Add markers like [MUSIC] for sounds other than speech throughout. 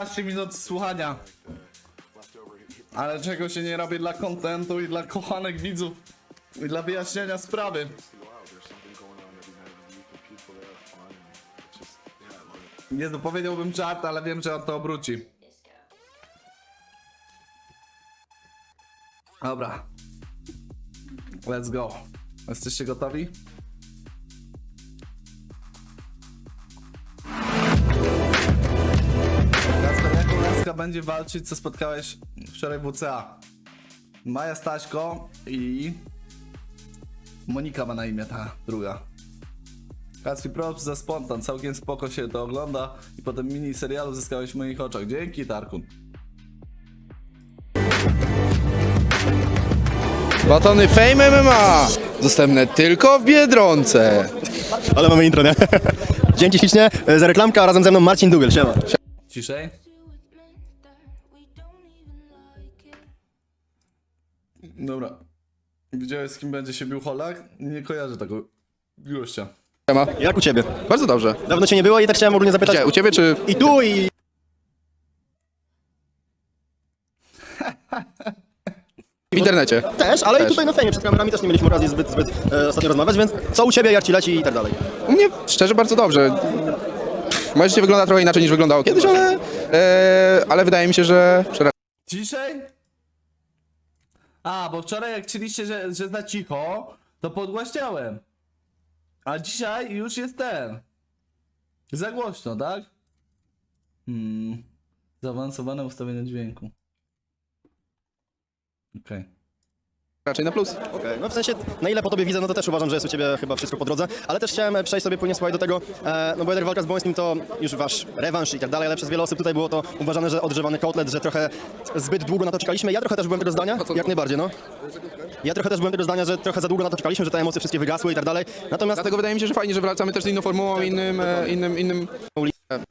15 minut słuchania. Ale czego się nie robi dla kontentu i dla kochanych widzów i dla wyjaśnienia sprawy. Nie no, powiedziałbym żart, ale wiem, że on to obróci. Dobra. Let's go. Jesteście gotowi? Będzie walczyć, co spotkałeś wczoraj w WCA? Maja Staśko i Monika ma na imię ta druga. Kaspi props za spontan, całkiem spoko się to ogląda i potem mini serialu zyskałeś w moich oczach. Dzięki Tarkun. Batony Fame MMA dostępne tylko w Biedronce. Ale mamy intro, nie? [LAUGHS] Dzięki ślicznie e, za reklamkę, a razem ze mną Marcin Dubiel, siema. Ciszej. Dobra. Widziałeś z kim będzie się bił Holak? Nie kojarzę tego gościa. Siema. Jak u ciebie? Bardzo dobrze. Dawno cię nie było i tak chciałem ogólnie zapytać. Gdzie, u ciebie czy... I tu i... [LAUGHS] W internecie. Też, ale Też. i tutaj na fejmie przed kamerami też nie mieliśmy okazji zbyt, zbyt e, ostatnio rozmawiać, więc co u ciebie, jak ci leci i tak dalej. U mnie szczerze bardzo dobrze. Moje życie wygląda trochę inaczej niż wyglądało kiedyś, ale, e, ale wydaje mi się, że Ciszej? A, bo wczoraj jak chcieliście, że, że za cicho, to podgłaśniałem. A dzisiaj już jest ten. Za głośno, tak? Hmm. Zaawansowane ustawienie dźwięku. Okej. Raczej na plus. Okej, no w sensie, na ile po tobie widzę, no to też uważam, że jest u ciebie chyba wszystko po drodze, ale też chciałem e, przejść sobie płynnie słuchaj do tego, e, no bo jednak walka z Bońskim to już wasz rewanż i tak dalej, ale przez wiele osób tutaj było to uważane, że odgrzewany kotlet, że trochę zbyt długo na to czekaliśmy. Ja trochę też byłem tego zdania, jak najbardziej, no. Ja trochę też byłem tego zdania, że trochę za długo na to czekaliśmy, że te emocje wszystkie wygasły i tak dalej. Natomiast Dlatego wydaje mi się, że fajnie, że wracamy też z inną formułą, innym, e, innym, innym...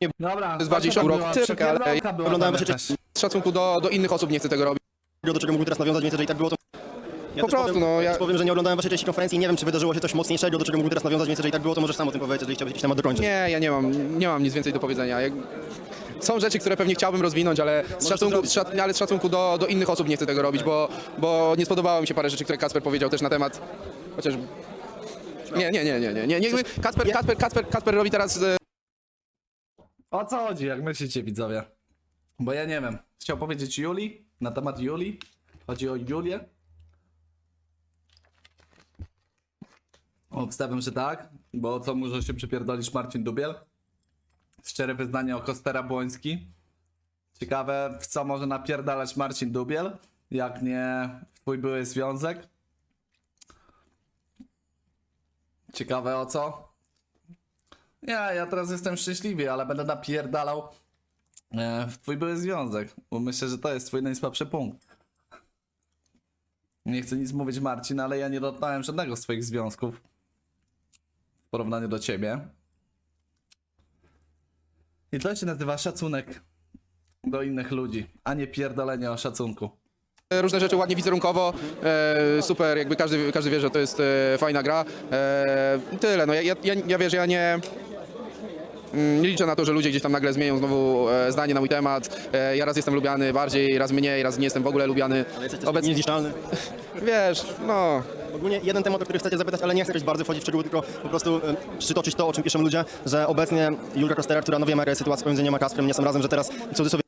Nie, Dobra. jest bardziej była cyrk, ale przepierdolka była oglądałem tam właśnie jakaś. z szacunku do, do innych osób nie chcę tego robić. do czego mógł teraz nawiązać, więc jeżeli tak było, to... Ja Po też prostu, powiem, no, ja... powiem, że nie oglądałem waszej części konferencji i nie wiem, czy wydarzyło się coś mocniejszego, do czego mógł teraz nawiązać, więc jeżeli tak było, to możesz sam o tym powiedzieć, jeżeli chciałbyś jakiś temat dokończyć. Nie, ja nie mam, nie mam nic więcej do powiedzenia. Jak... Są rzeczy, które pewnie chciałbym rozwinąć, ale z szacunku, z szac... ale z szacunku do, do innych osób nie chcę tego robić, bo, bo nie spodobało mi się parę rzeczy, które Kasper powiedział też na temat. Chociaż. Nie, nie, nie, nie, nie. nie, nie. Kasper, Kasper, Kasper, Kasper robi teraz. e, O co chodzi, jak myślicie widzowie? Bo ja nie wiem. Chciał powiedzieć Juli? Na temat Juli? Chodzi o Julię? Obstawiam, że tak, bo co może się przypierdolić Marcin Dubiel? Szczere wyznanie o Kostera Błoński. Ciekawe, w co może napierdalać Marcin Dubiel, jak nie w twój były związek. Ciekawe o co? Nie, ja teraz jestem szczęśliwy, ale będę napierdalał e, w twój były związek, bo myślę, że to jest twój najsłabszy punkt. Nie chcę nic mówić Marcin, ale ja nie dotknąłem żadnego z twoich związków w porównaniu do ciebie. I to się nazywa szacunek do innych ludzi, a nie pierdolenie o szacunku. różne rzeczy ładnie wizerunkowo. E, super, jakby każdy, każdy wie, że to jest e, fajna gra. E, tyle. No, ja, ja, ja, ja wiesz, ja nie. Mm, Nie liczę na to, że ludzie gdzieś tam nagle zmienią znowu e, zdanie na mój temat. E, ja raz jestem lubiany bardziej, raz mniej, raz nie jestem w ogóle lubiany. Ale jesteś Obecnie, niezniszczalny. [LAUGHS] wiesz, no, Ogólnie jeden temat, o który chcecie zapytać, ale nie chcę jakoś bardzo wchodzić w szczegóły, tylko po prostu e, przytoczyć to, o czym piszą ludzie, że obecnie Julka Kostera, która no wiemy jaka jest sytuacja pomiędzy nią a Kasprem, nie są razem, że teraz w cudzysłowie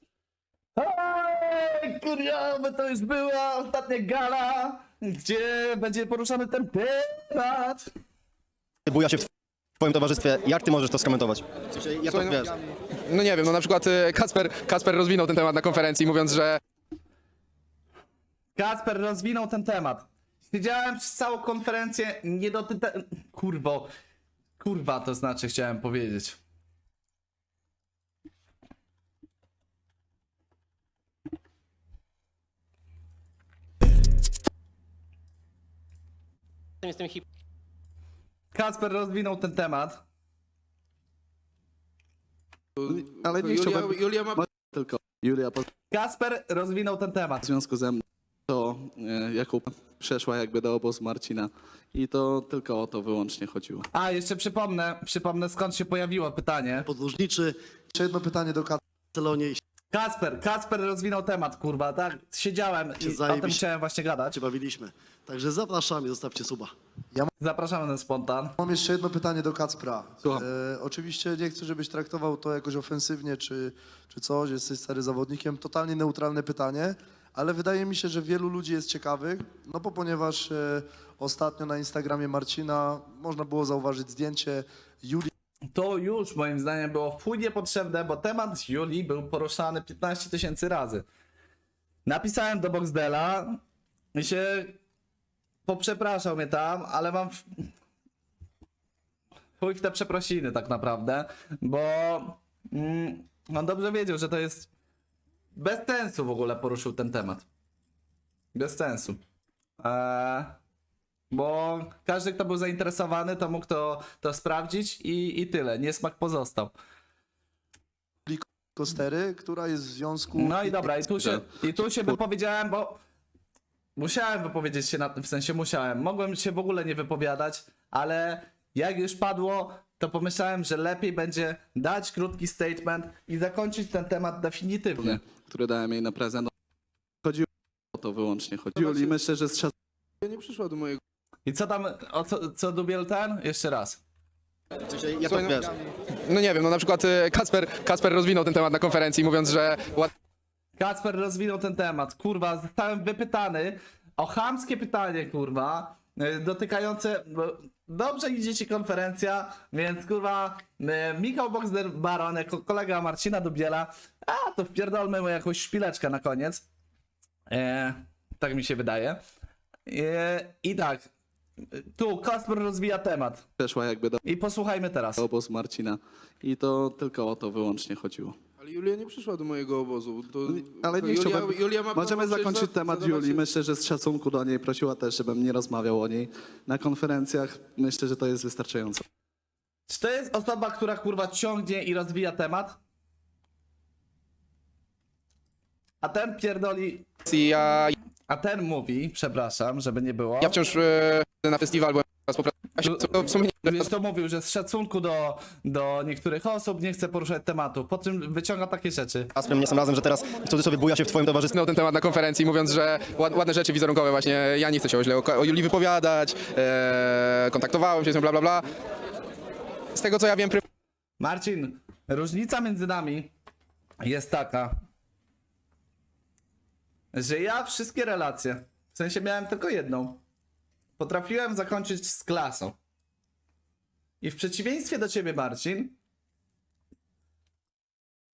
Ej, kurwa, bo to już była ostatnia gala, gdzie będzie poruszany ten temat. buja się w twoim towarzystwie. Jak ty możesz to skomentować? Jak to no, wiesz? no nie wiem, no na przykład e, Kasper, Kasper rozwinął ten temat na konferencji, mówiąc, że Kasper rozwinął ten temat. Siedziałem przez całą konferencję, nie dotyka... Kurwo. Kurwa, to znaczy chciałem powiedzieć. Jestem hip. Kasper rozwinął ten temat. Ale nie Julia, chciałbym Julia ma tylko Julia po Kasper rozwinął ten temat. w związku ze mną to e, Jakub przeszła jakby do obozu Marcina i to tylko o to wyłącznie chodziło. A, jeszcze przypomnę, przypomnę skąd się pojawiło pytanie. podróżniczy. Jeszcze jedno pytanie do Barcelonie. Kasper, Kasper rozwinął temat, kurwa, tak? Siedziałem i o tym zajebiście. chciałem właśnie gadać. bawiliśmy. Także zapraszamy, zostawcie suba. Zapraszamy na spontan. Mam jeszcze jedno pytanie do Kacpra. Słucham. E, oczywiście nie chcę, żebyś traktował to jakoś ofensywnie czy, czy coś, jesteś stary zawodnikiem. Totalnie neutralne pytanie, ale wydaje mi się, że wielu ludzi jest ciekawych, no bo ponieważ e, ostatnio na Instagramie Marcina można było zauważyć zdjęcie Julii To już moim zdaniem było w chuj niepotrzebne, bo temat Julii był poruszany 15 tysięcy razy. Napisałem do Boxdela i się poprzepraszał mnie tam, ale mam w- chuj w te przeprosiny tak naprawdę, bo mm, on dobrze wiedział, że to jest bez sensu w ogóle poruszył ten temat. Bez sensu. Eee, bo każdy, kto był zainteresowany, to mógł to, to sprawdzić i, i tyle. Niesmak pozostał. Kostery, która jest w związku... No i dobra, i tu się, i tu się wypowiedziałem, bo musiałem wypowiedzieć się, na, w sensie musiałem. Mogłem się w ogóle nie wypowiadać, ale jak już padło, to pomyślałem, że lepiej będzie dać krótki statement i zakończyć ten temat definitywnie. który dałem jej na prezent. Chodziło o to wyłącznie. Chodziło i myślę, że z szacunkiem Nie przyszła do mojego... I co tam, o co, co dubiel ten? Jeszcze raz. Jak Słuchaj, to no-? No nie wiem, no na przykład e, Kacper, Kacper rozwinął ten temat na konferencji, mówiąc, że. Kacper rozwinął ten temat. Kurwa, zostałem wypytany o chamskie pytanie, kurwa, y, dotykające. Dobrze idzie ci konferencja, więc kurwa, y, Michał Boxer Baron jako kolega Marcina Dubiela, a to wpierdolmy mu jakąś szpileczkę na koniec. E, tak mi się wydaje. E, I tak, tu Kasper rozwija temat. przeszła jakby do I posłuchajmy teraz. obóz Marcina. I to tylko o to wyłącznie chodziło. Ale Julia nie przyszła do mojego obozu. To, Ale to nie Julia, chciałbym... Julia ma Możemy prawo zakończyć przecież temat zadawać- Julii. Myślę, że z szacunku do niej prosiła też, żebym nie rozmawiał o niej na konferencjach. Myślę, że to jest wystarczająco. Czy to jest osoba, która kurwa ciągnie i rozwija temat? A ten pierdoli. Ja, A ten mówi, przepraszam, żeby nie było. ja wciąż e, na festiwal byłem współpracy. W sumie nie, Wiesz, to mówił, że z szacunku do, do niektórych osób nie chce poruszać tematu. Po czym wyciąga takie rzeczy. Kasprem nie sam razem, że teraz w cudzysłowie buja się w twoim towarzystwie. Znał ten temat na konferencji, mówiąc, że ład, ładne rzeczy wizerunkowe właśnie, ja nie chcę się o źle o, o Julii wypowiadać, e, kontaktowałem się z nią, bla, bla, bla. Z tego co ja wiem, pry- Marcin, różnica między nami jest taka, że ja wszystkie relacje, w sensie miałem tylko jedną, potrafiłem zakończyć z klasą. I w przeciwieństwie do ciebie, Marcin,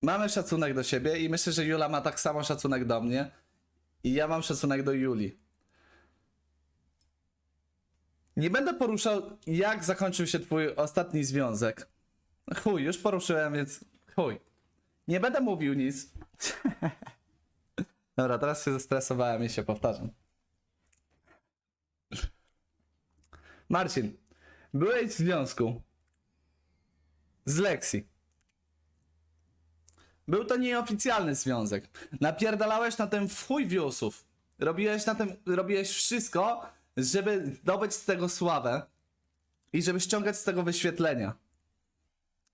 mamy szacunek do siebie i myślę, że Jula ma tak samo szacunek do mnie i ja mam szacunek do Juli. Nie będę poruszał, jak zakończył się twój ostatni związek. Chuj, już poruszyłem, więc chuj. Nie będę mówił nic. [LAUGHS] Dobra, teraz się zestresowałem i się powtarzam. Marcin, byłeś w związku z Lexi. Był to nieoficjalny związek. Napierdalałeś na tym w chuj wiosów. Robiłeś na tym, robiłeś wszystko, żeby zdobyć z tego sławę i żeby ściągać z tego wyświetlenia.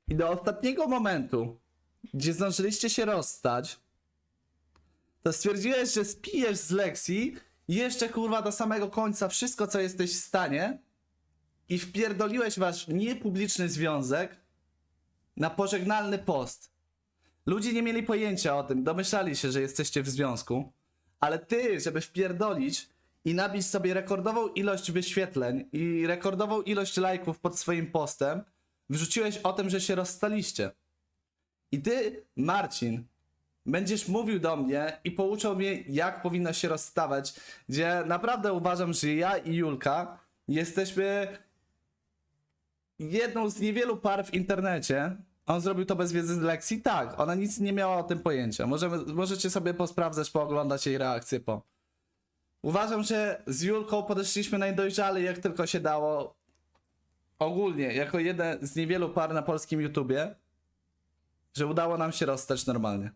I do ostatniego momentu, gdzie zdążyliście się rozstać, to stwierdziłeś, że spijesz z lekcji jeszcze kurwa do samego końca wszystko, co jesteś w stanie i wpierdoliłeś wasz niepubliczny związek na pożegnalny post. Ludzie nie mieli pojęcia o tym, domyślali się, że jesteście w związku, ale ty, żeby wpierdolić i nabić sobie rekordową ilość wyświetleń i rekordową ilość lajków pod swoim postem, wrzuciłeś o tym, że się rozstaliście. I ty, Marcin, będziesz mówił do mnie i pouczał mnie, jak powinno się rozstawać, gdzie naprawdę uważam, że ja i Julka jesteśmy jedną z niewielu par w internecie. On zrobił to bez wiedzy z lekcji? Tak, ona nic nie miała o tym pojęcia. Możemy, możecie sobie posprawdzać, pooglądać jej reakcję po. Uważam, że z Julką podeszliśmy najdojrzalej jak tylko się dało. Ogólnie, jako jeden z niewielu par na polskim YouTubie, że udało nam się rozstać normalnie.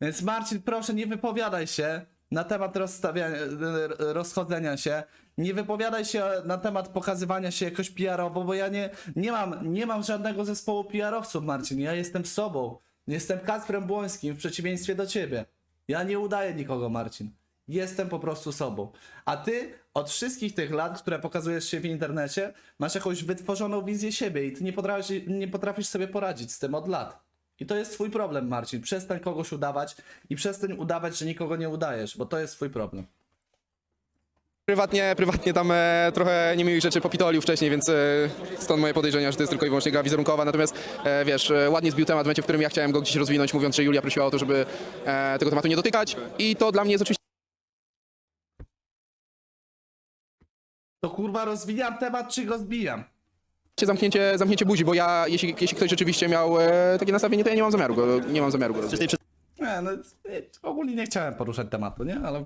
Więc Marcin, proszę nie wypowiadaj się na temat rozstawiania, rozchodzenia się. Nie wypowiadaj się na temat pokazywania się jakoś PR-owo, bo ja nie, nie, mam, nie mam żadnego zespołu PR-owców, Marcin. Ja jestem sobą. Jestem Kacprem Błońskim w przeciwieństwie do ciebie. Ja nie udaję nikogo, Marcin. Jestem po prostu sobą. A ty od wszystkich tych lat, które pokazujesz się w internecie, masz jakąś wytworzoną wizję siebie i ty nie potrafisz, nie potrafisz sobie poradzić z tym od lat. I to jest twój problem, Marcin. Przestań kogoś udawać i przestań udawać, że nikogo nie udajesz, bo to jest twój problem. Prywatnie, prywatnie tam e, trochę niemiłych rzeczy popitolił wcześniej, więc e, stąd moje podejrzenia, że to jest tylko i wyłącznie gra wizerunkowa. Natomiast e, wiesz, e, ładnie zbił temat w momencie, w którym ja chciałem go gdzieś rozwinąć, mówiąc, że Julia prosiła o to, żeby e, tego tematu nie dotykać. I to dla mnie jest oczywiście To kurwa rozwijam temat, czy go zbijam? Zamknięcie, zamknięcie buzi, bo ja, jeśli, jeśli ktoś rzeczywiście miał e, takie nastawienie, to ja nie mam zamiaru go, nie mam zamiaru go Nie, no e, ogólnie nie chciałem poruszać tematu, nie? Ale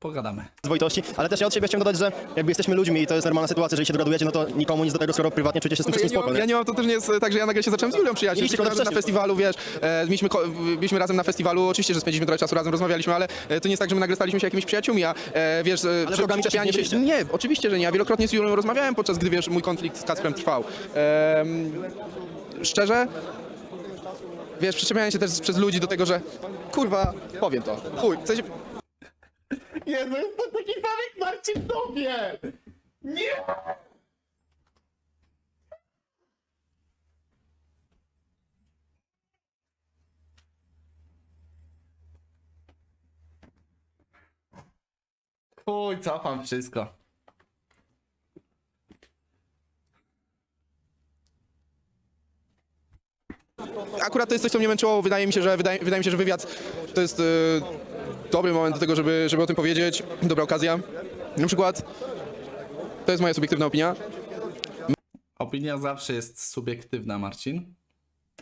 pogadamy. przyzwoitości, ale też ja od siebie chciałem dodać, że jakby jesteśmy ludźmi i to jest normalna sytuacja, jeżeli się dogadujecie, no to nikomu nic do tego, skoro prywatnie czujecie się z tym Ja wszystkim nie, spoko, mam, ja nie? mam, to też nie jest tak, że ja nagle się zacząłem z Julią przyjaźnić. Mieliście Byliśmy kontakt na wcześniej. festiwalu, wiesz, e, byliśmy, ko- byliśmy razem na festiwalu, oczywiście, że spędziliśmy trochę czasu razem, rozmawialiśmy, ale e, to nie jest tak, że my nagle staliśmy się jakimiś przyjaciółmi, a e, wiesz, e, Ale wrogami czepianie nie byliście. Nie, oczywiście, że nie. Ja wielokrotnie z Julią rozmawiałem, podczas gdy, wiesz, mój konflikt z Kacprem trwał. Em, szczerze, wiesz, przyczepianie się też przez ludzi do tego, że kurwa, powiem to, chuj, w sensie, Jezu, jestem taki sam jak Marcin Tobie! Nie! Chuj, cofam wszystko. akurat to jest coś, co mnie męczyło. Wydaje mi się, że wydaje, wydaje mi się, że wywiad to jest e, dobry moment do tego, żeby, żeby o tym powiedzieć, dobra okazja. Na przykład, to jest moja subiektywna opinia. Opinia zawsze jest subiektywna, Marcin.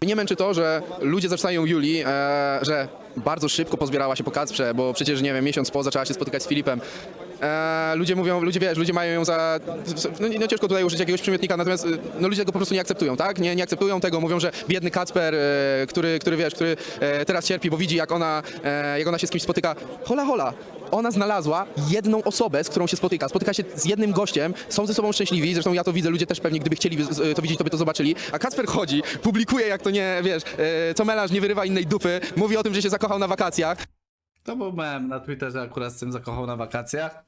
Mnie męczy to, że ludzie zaczynają Julii, e, że bardzo szybko pozbierała się po Kacprze, bo przecież, nie wiem, miesiąc po zaczęła się spotykać z Filipem. E, ludzie mówią, ludzie wiesz, ludzie mają ją za. No, no ciężko tutaj użyć jakiegoś przymiotnika, natomiast e, no, ludzie tego po prostu nie akceptują, tak? Nie, nie akceptują tego, mówią, że biedny Kacper, e, który, który wiesz, który e, teraz cierpi, bo widzi, jak ona, jak ona się z kimś spotyka. Hola, hola. Ona znalazła jedną osobę, z którą się spotyka. Spotyka się z jednym gościem, są ze sobą szczęśliwi. Zresztą ja to widzę, ludzie też pewnie, gdyby chcieli to widzieć, to by to zobaczyli. A Kacper chodzi, publikuje, jak to nie, wiesz, co melarz nie wyrywa innej dupy, mówi o tym, że się zakochał na wakacjach. To był mem na Twitterze, akurat z tym zakochał na wakacjach.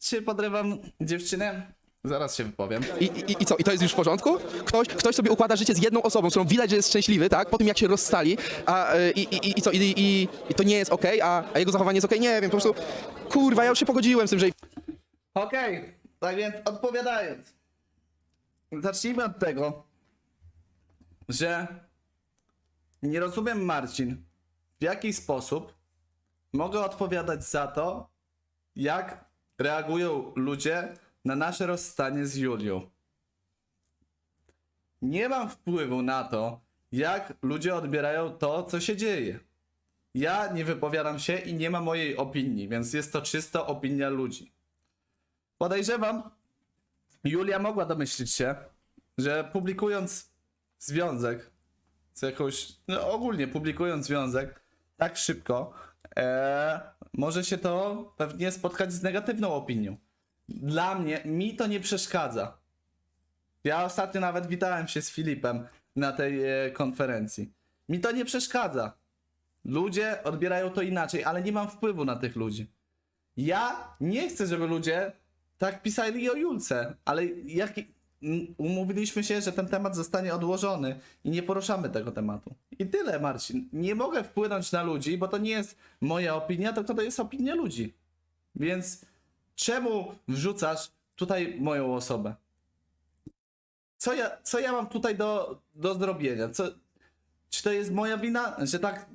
Czy podrywam dziewczynę? Zaraz się wypowiem. I, i, I co? I to jest już w porządku? Ktoś, ktoś sobie układa życie z jedną osobą, z którą widać, że jest szczęśliwy, tak? Po tym jak się rozstali, a y, i, i, i co? I, i, I to nie jest okej, a, a jego zachowanie jest okej? Nie wiem, po prostu. Kurwa, ja już się pogodziłem z tym, że Okej, tak więc odpowiadając. Zacznijmy od tego, że nie rozumiem, Marcin, w jaki sposób mogę odpowiadać za to, jak reagują ludzie na nasze rozstanie z Julią. Nie mam wpływu na to, jak ludzie odbierają to, co się dzieje. Ja nie wypowiadam się i nie ma mojej opinii, więc jest to czysto opinia ludzi. Podejrzewam, Julia mogła domyślić się, że publikując związek z jakąś, no ogólnie publikując związek tak szybko, e, może się to pewnie spotkać z negatywną opinią. Dla mnie, mi to nie przeszkadza. Ja ostatnio nawet witałem się z Filipem na tej e, konferencji. Mi to nie przeszkadza. Ludzie odbierają to inaczej, ale nie mam wpływu na tych ludzi. Ja nie chcę, żeby ludzie tak pisali o Julce, ale jak umówiliśmy się, że ten temat zostanie odłożony i nie poruszamy tego tematu. I tyle, Marcin. Nie mogę wpłynąć na ludzi, bo to nie jest moja opinia, tylko to jest opinia ludzi. Więc czemu wrzucasz tutaj moją osobę? Co ja, co ja mam tutaj do, do zrobienia? Co, czy to jest moja wina, że tak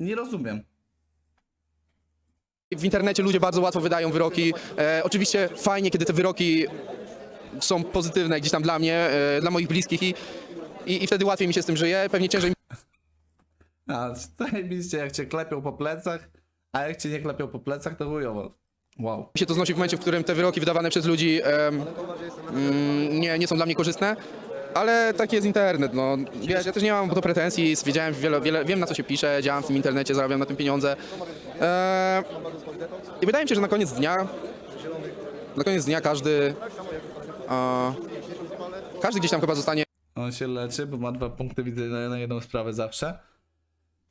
nie rozumiem. w internecie ludzie bardzo łatwo wydają wyroki. E, oczywiście fajnie, kiedy te wyroki są pozytywne gdzieś tam dla mnie, e, dla moich bliskich i, i, i wtedy łatwiej mi się z tym żyje. Pewnie ciężej [LAUGHS] A, zajebiście, jak cię klepią po plecach, a jak cię nie klepią po plecach, to chujowo. Wow. mi się to znosi w momencie, w którym te wyroki wydawane przez ludzi em, mm, nie, nie są dla mnie korzystne. Ale taki jest internet, no. Wiesz, ja też nie mam to pretensji, wiedziałem wiele, wiele, wiem na co się pisze, działam w tym internecie, zarabiam na tym pieniądze. E, I wydaje mi się, że na koniec dnia, na koniec dnia każdy, każdy gdzieś tam chyba zostanie On się leczy, bo ma dwa punkty widzenia na jedną sprawę zawsze.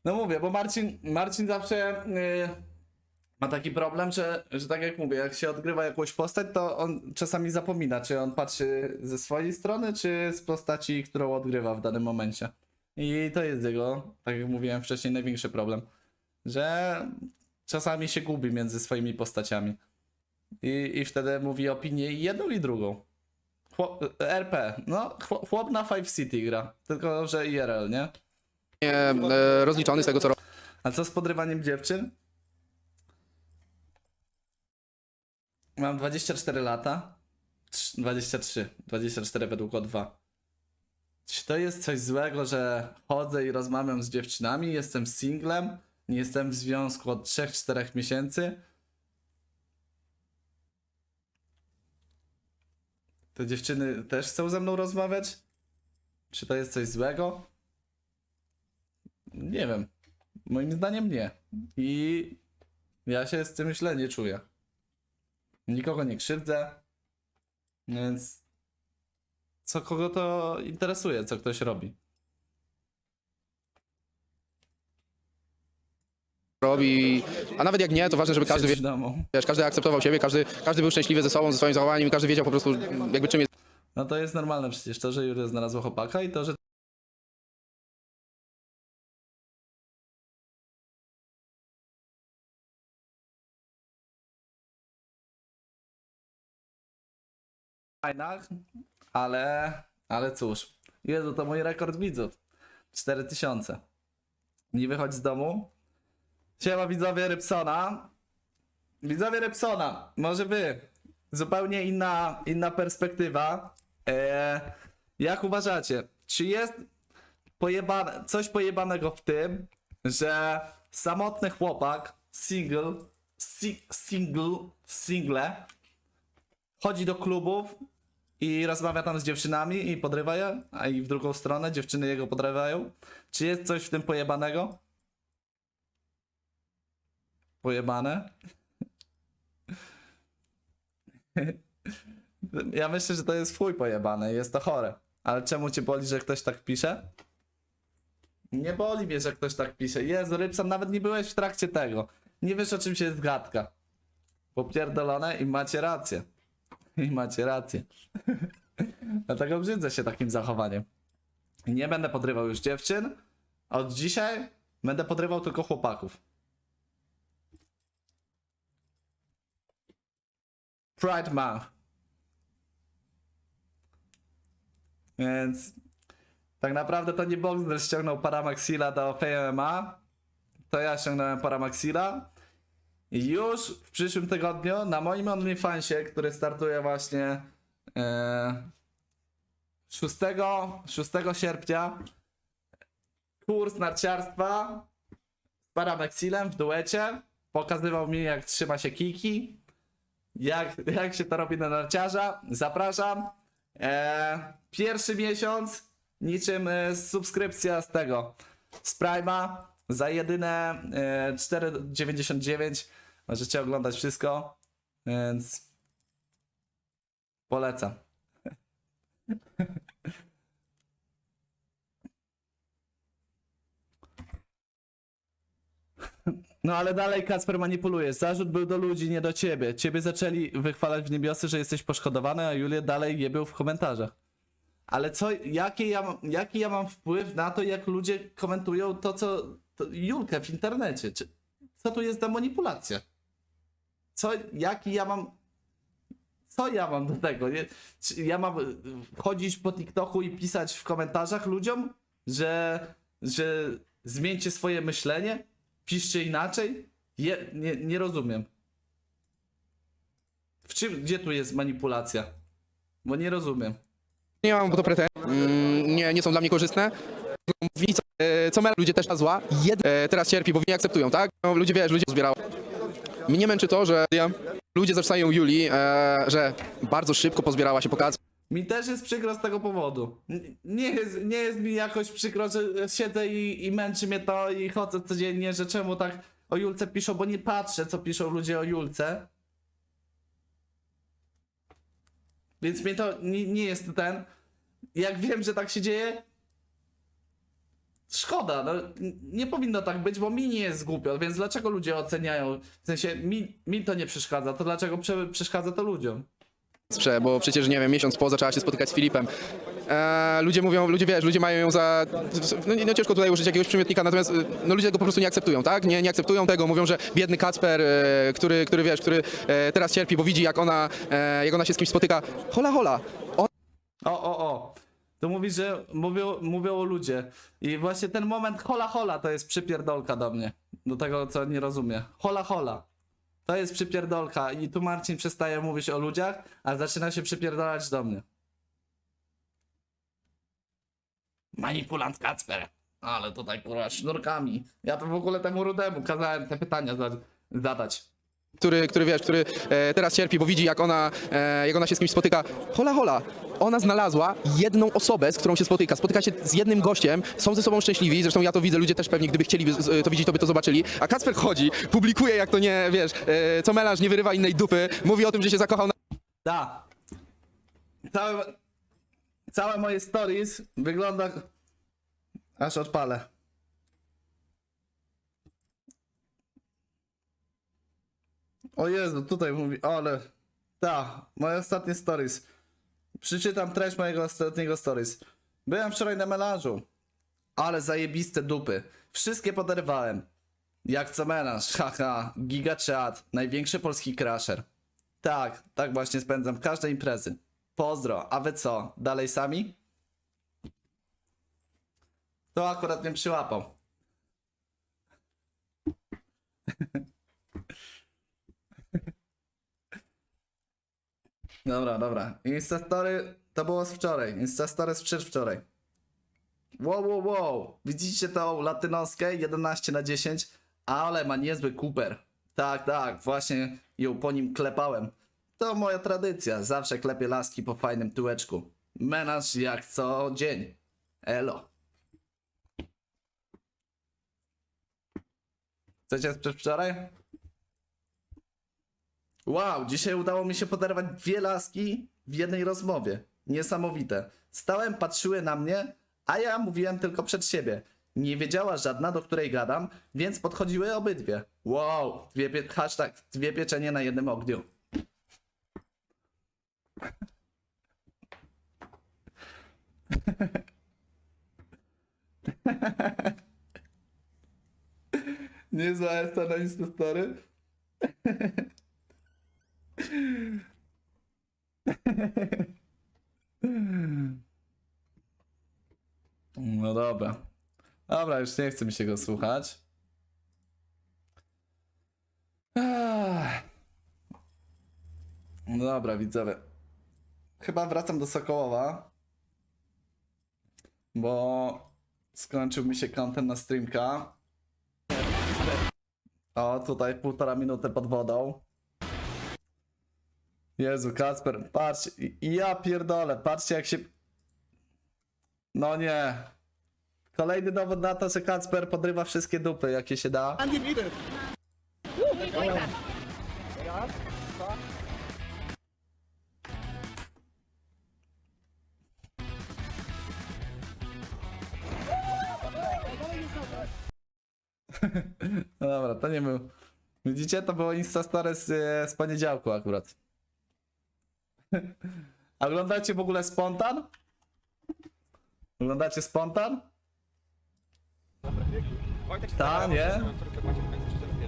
No mówię, bo Marcin, Marcin zawsze yy, ma taki problem, że, że tak jak mówię, jak się odgrywa jakąś postać, to on czasami zapomina, czy on patrzy ze swojej strony, czy z postaci, którą odgrywa w danym momencie. I to jest jego, tak jak mówiłem wcześniej, największy problem. Że czasami się gubi między swoimi postaciami. I, i wtedy mówi opinię jedną i drugą. Chłop, RP, no chłop, chłop na Five City gra, tylko że IRL, nie? e, rozliczony z tego, co robi. A co z podrywaniem dziewczyn? Mam 24 lata. Trz- 23. 24 według O2. Czy to jest coś złego, że chodzę i rozmawiam z dziewczynami? Jestem singlem? Nie jestem w związku od 3-4 miesięcy? Te dziewczyny też chcą ze mną rozmawiać? Czy to jest coś złego? Nie wiem. Moim zdaniem nie. I ja się z tym źle nie czuję. Nikogo nie krzywdzę. Więc co kogo to interesuje, co ktoś robi. Robi. A nawet jak nie, to ważne, żeby każdy, wiesz, każdy akceptował siebie, każdy, każdy był szczęśliwy ze sobą, ze swoim zachowaniem i każdy wiedział po prostu jakby czym jest No to jest normalne przecież to, że Julia znalazła chłopaka i to, że fajna, ale, ale cóż. Jezu, to mój rekord widzów. 4000. Nie wychodź z domu. Siema widzowie Rybsona. Widzowie Rybsona, może wy. Zupełnie inna, inna perspektywa. E, jak uważacie, czy jest pojebane, coś pojebanego w tym, że samotny chłopak, single, si, single, single, chodzi do klubów i rozmawia tam z dziewczynami i podrywa je, a i w drugą stronę dziewczyny jego podrywają? Czy jest coś w tym pojebanego? Pojebane? Ja myślę, że to jest fuj pojebane, jest to chore. Ale czemu cię boli, że ktoś tak pisze? Nie boli mnie, że ktoś tak pisze. Jezu, Rybson, nawet nie byłeś w trakcie tego. Nie wiesz o czym się jest gadka. Popierdolone i macie rację. I macie rację. [LAUGHS] Dlatego brzydzę się takim zachowaniem. Nie będę podrywał już dziewczyn. Od dzisiaj będę podrywał tylko chłopaków. Pride Month. Więc tak naprawdę to nie Boxer ściągnął Paramaxila do PMA, to ja ściągnąłem Paramaxila. I już w przyszłym tygodniu na moim OnlyFansie, który startuje właśnie e, 6, 6 sierpnia, kurs narciarstwa z Paramaxilem w duecie. Pokazywał mi jak trzyma się kiki, jak, jak się to robi na narciarza. Zapraszam. E, pierwszy miesiąc, niczym e, subskrypcja z tego, z Prime'a, za jedyne e, 4,99 możecie oglądać wszystko, więc polecam. [LAUGHS] No ale dalej Kacper manipulujesz. Zarzut był do ludzi, nie do ciebie. Ciebie zaczęli wychwalać w niebiosy, że jesteś poszkodowany, a Julię dalej je był w komentarzach. Ale co, jaki ja, jaki ja mam wpływ na to, jak ludzie komentują to, co to Julkę w internecie? Czy, co tu jest za manipulacja? Co, jaki ja mam, co ja mam do tego? Nie? Czy ja mam chodzić po TikToku i pisać w komentarzach ludziom, że, że zmieńcie swoje myślenie? Piszcie inaczej? Je, nie, nie rozumiem. W czym, gdzie tu jest manipulacja? Bo nie rozumiem. Nie mam to pretensji, mm, nie, nie są dla mnie korzystne. Co, e, co ludzie też na zła, Jed, e, teraz cierpi, bo nie akceptują, tak? No, ludzie, wiesz, ludzie zbierało. Mnie męczy to, że ludzie zarzucają Julii, e, że bardzo szybko pozbierała się pokaz. Mi też jest przykro z tego powodu. Nie jest, nie jest mi jakoś przykro, że siedzę i, i męczy mnie to i chodzę codziennie, że czemu tak o Julce piszą, bo nie patrzę, co piszą ludzie o Julce. Więc mnie to nie, nie jest ten. jak wiem, że tak się dzieje, szkoda, no, nie powinno tak być, bo mi nie jest głupio, więc dlaczego ludzie oceniają, w sensie mi, mi to nie przeszkadza, to dlaczego prze, przeszkadza to ludziom? Bo przecież, nie wiem, miesiąc po zaczęła się spotykać z Filipem. E, ludzie mówią, ludzie wiesz, ludzie mają ją za. No, nie- no ciężko tutaj użyć jakiegoś przymiotnika, natomiast no, ludzie tego po prostu nie akceptują, tak? Nie, nie akceptują tego, mówią, że biedny Kacper, e, który, który wiesz, który e, teraz cierpi, bo widzi, jak ona, jak ona się z kimś spotyka. Hola, hola. O, o, o. To mówi, że mówią, mówią ludzie. I właśnie ten moment hola hola to jest przypierdolka do mnie. Do tego, co nie rozumie. Hola hola. To jest przypierdolka. I tu Marcin przestaje mówić o ludziach, a zaczyna się przypierdolać do mnie. Manipulant Kacper. Ale tutaj kurwa sznurkami. Ja to w ogóle temu rudemu kazałem te pytania za- zadać. Który, który wiesz, który e, teraz cierpi, bo widzi, jak ona, e, jak ona się z kimś spotyka. Hola, hola. Ona znalazła jedną osobę, z którą się spotyka. Spotyka się z jednym gościem, są ze sobą szczęśliwi. Zresztą ja to widzę, ludzie też pewnie, gdyby chcieli to widzieć, to by to zobaczyli. A Kacper chodzi, publikuje, jak to nie, wiesz, e, co melanż nie wyrywa innej dupy, mówi o tym, że się zakochał na Da. Całe, całe moje stories wygląda. Aż odpalę. O Jezu, tutaj mówi, ale. Da, moje ostatnie stories. Przeczytam treść mojego ostatniego stories. Byłem wczoraj na melanżu. Ale zajebiste dupy. Wszystkie poderwałem. Jak co melanż, [LAUGHS] haha, giga chat, największy polski crasher. Tak, tak właśnie spędzam każde imprezy. Pozdro, a wy co? Dalej sami? To akurat mnie przyłapał. [LAUGHS] Dobra, dobra. Instastory to było z wczoraj. Instastory z przedwczoraj. Wow, wow, wow. Widzicie tą latynoskę 11 na 10? Ale ma niezły Cooper. Tak, tak, właśnie ją po nim klepałem. To moja tradycja, zawsze klepię laski po fajnym tyłeczku. Menaż jak co dzień. Elo. Chcecie z przedwczoraj? Wow, dzisiaj udało mi się poderwać dwie laski w jednej rozmowie. Niesamowite. Stałem, patrzyły na mnie, a ja mówiłem tylko przed siebie. Nie wiedziała żadna, do której gadam, więc podchodziły obydwie. Wow, dwie pie- hashtag dwie pieczenie na jednym ogniu. [LAUGHS] Niezła jest ta na Instastory. [LAUGHS] [LAUGHS] No dobra. Dobra, już nie chce mi się go słuchać. No dobra, widzowie. Chyba wracam do Sokołowa. Bo skończył mi się content na streamka. O, tutaj półtora minuty pod wodą. Jezu, Kacper, patrz, ja pierdolę, patrzcie jak się... No nie. Kolejny dowód na to, że Kacper podrywa wszystkie dupy, jakie się da. [LAUGHS] No dobra, to nie był... Widzicie, to było Instastory z, e, z poniedziałku akurat. A oglądacie w ogóle Spontan? Oglądacie Spontan? Tak, nie?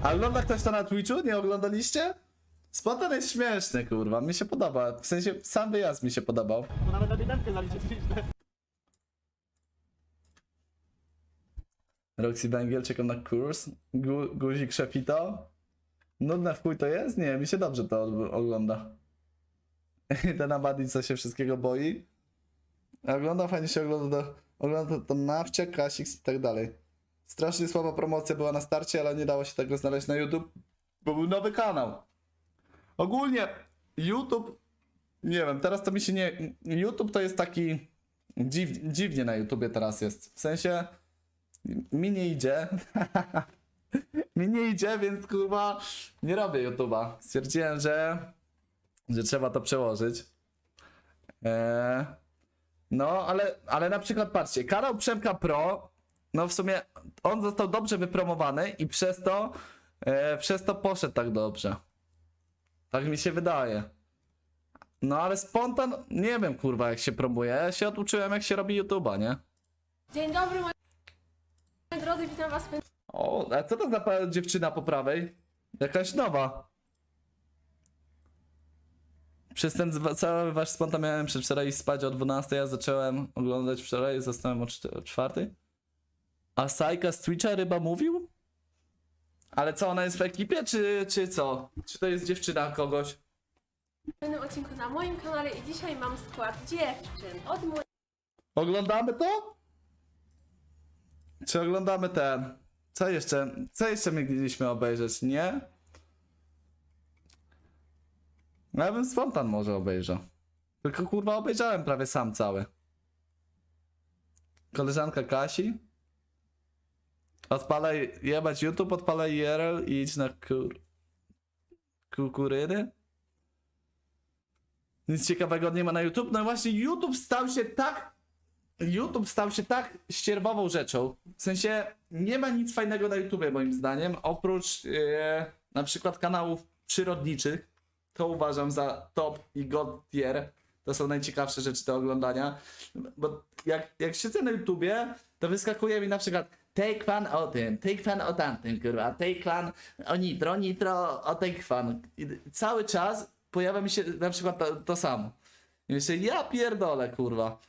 A ogląda ktoś to na Twitchu? Nie oglądaliście? Spontan jest śmieszny, kurwa. Mi się podoba. W sensie, sam wyjazd mi się podobał. Roxy Węgiel, czekam na kurs. Gu, guzik Szefito. Nudne w chuj to jest? Nie, mi się dobrze to ogląda. [LAUGHS] Ten Abadi, co się wszystkiego boi. Ogląda, fajnie się ogląda. Ogląda to, Nawcie, Kasix i tak dalej. Strasznie słaba promocja była na starcie, ale nie dało się tego znaleźć na YouTube, bo był nowy kanał. Ogólnie YouTube, nie wiem, teraz to mi się nie... YouTube to jest taki... Dziw, dziwnie na YouTubie teraz jest. W sensie mi nie idzie. [LAUGHS] mi nie idzie, więc kurwa nie robię YouTube'a. Stwierdziłem, że, że trzeba to przełożyć. Eee, No, ale, ale na przykład patrzcie, kanał Przemka Pro, no w sumie on został dobrze wypromowany i przez to, e, przez to poszedł tak dobrze. Tak mi się wydaje. No ale spontan, nie wiem kurwa jak się promuje, ja się oduczyłem jak się robi YouTube'a, nie? Dzień dobry moi drodzy, witam was O, a co to za dziewczyna po prawej? Jakaś nowa. Przez ten zwa- cały wasz spontan miałem przedwczoraj spać o 12, ja zacząłem oglądać wczoraj, zostałem o 4. A Sajka z Twitcha ryba mówił? Ale co, ona jest w ekipie, czy, czy co? Czy to jest dziewczyna kogoś? kolejnym odcinku na moim kanale i dzisiaj mam skład dziewczyn. Od mojej Oglądamy to? Czy oglądamy ten? Co jeszcze? Co jeszcze mieliśmy obejrzeć, nie? Ja bym spontan może obejrzał. Tylko kurwa obejrzałem prawie sam cały. Koleżanka Kasi. Odpalaj jebać YouTube, odpalaj IRL i idź na kur... Kukuryny? Nic ciekawego nie ma na YouTube. No właśnie YouTube stał się tak YouTube stał się tak ścierwową rzeczą. W sensie nie ma nic fajnego na YouTubie moim zdaniem, oprócz e, na przykład kanałów przyrodniczych. To uważam za top i god tier. To są najciekawsze rzeczy do oglądania. Bo jak, jak siedzę na YouTubie, to wyskakuje mi na przykład Take fan o tym, take fan o tamtym, kurwa, take fan o nitro, nitro o take fan. I cały czas pojawia mi się na przykład to, to samo. I myślę, ja pierdolę, kurwa.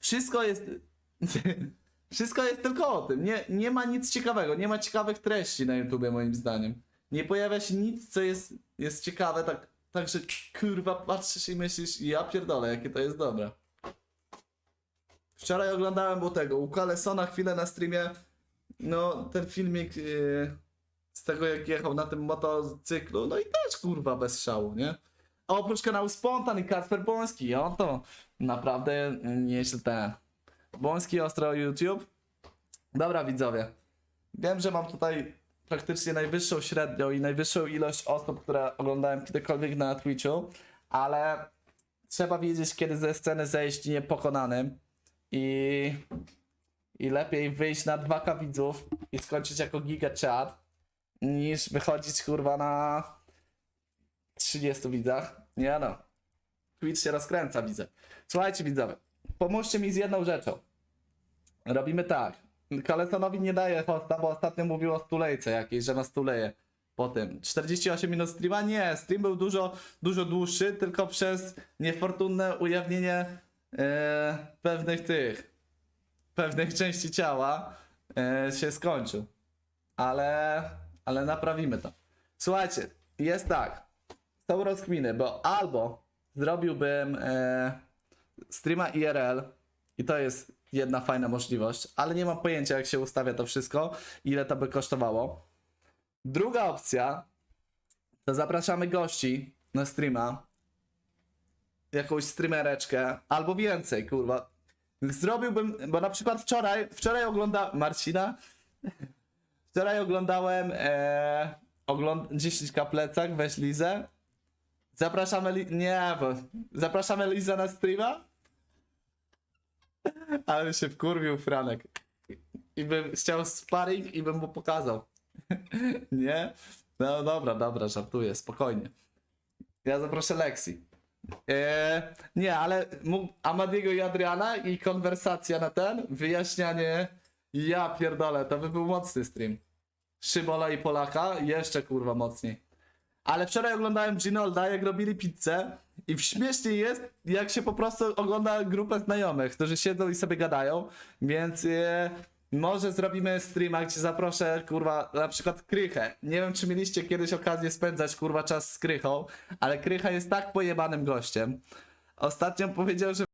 Wszystko jest. [LAUGHS] Wszystko jest tylko o tym. Nie, nie ma nic ciekawego, nie ma ciekawych treści na YouTubie, moim zdaniem. Nie pojawia się nic, co jest, jest ciekawe, tak, tak, że kurwa patrzysz i myślisz, ja pierdolę, jakie to jest dobre. Wczoraj oglądałem u tego, u Kalesona chwilę na streamie, no ten filmik yy, z tego jak jechał na tym motocyklu, no i też kurwa bez szału, nie? A oprócz kanału Spontan i Kacper Błoński, o to naprawdę nieźle ten. Błoński ostro YouTube. Dobra widzowie, wiem, że mam tutaj praktycznie najwyższą średnią i najwyższą ilość osób, które oglądałem kiedykolwiek na Twitchu, ale trzeba wiedzieć, kiedy ze sceny zejść niepokonanym i, i lepiej wyjść na 2k widzów i skończyć jako giga chat, niż wychodzić kurwa na 30 widzach. Nie no. Twitch się rozkręca, widzę. Słuchajcie, widzowie, pomóżcie mi z jedną rzeczą. Robimy tak. Kalesonowi nie daje hosta, bo ostatnio mówił o stulejce jakiejś, że na stuleje. Po tym. 48 minut streama? Nie, stream był dużo, dużo dłuższy, tylko przez niefortunne ujawnienie e, pewnych tych, pewnych części ciała e, się skończył. Ale, ale naprawimy to. Słuchajcie, jest tak. Są rozkminy, bo albo zrobiłbym e, streama IRL i to jest jedna fajna możliwość, ale nie mam pojęcia jak się ustawia to wszystko, ile to by kosztowało. Druga opcja to zapraszamy gości na streama, jakąś streamereczkę, albo więcej, kurwa. Zrobiłbym, bo na przykład wczoraj, wczoraj oglądałem Marcina, [LAUGHS] wczoraj oglądałem e, ogląd 10 kaplecach, weź Lizę. Zapraszamy, li- nie, bo zapraszamy Lizę na streama? [LAUGHS] Ale się wkurwił Franek. I bym chciał sparring i bym mu pokazał. [LAUGHS] Nie? No dobra, dobra, żartuję, spokojnie. Ja zaproszę Lexi. Eee, nie, ale Amadiego i Adriana i konwersacja na ten, wyjaśnianie. Ja pierdolę, to by był mocny stream. Szybola i Polaka, jeszcze kurwa mocniej. Ale wczoraj oglądałem Ginolda, jak robili pizzę i śmiesznie jest, jak się po prostu ogląda grupę znajomych, którzy siedzą i sobie gadają, więc e, może zrobimy streama, gdzie zaproszę, kurwa, na przykład Krychę. Nie wiem, czy mieliście kiedyś okazję spędzać, kurwa, czas z Krychą, ale Krycha jest tak pojebanym gościem. Ostatnio powiedział, że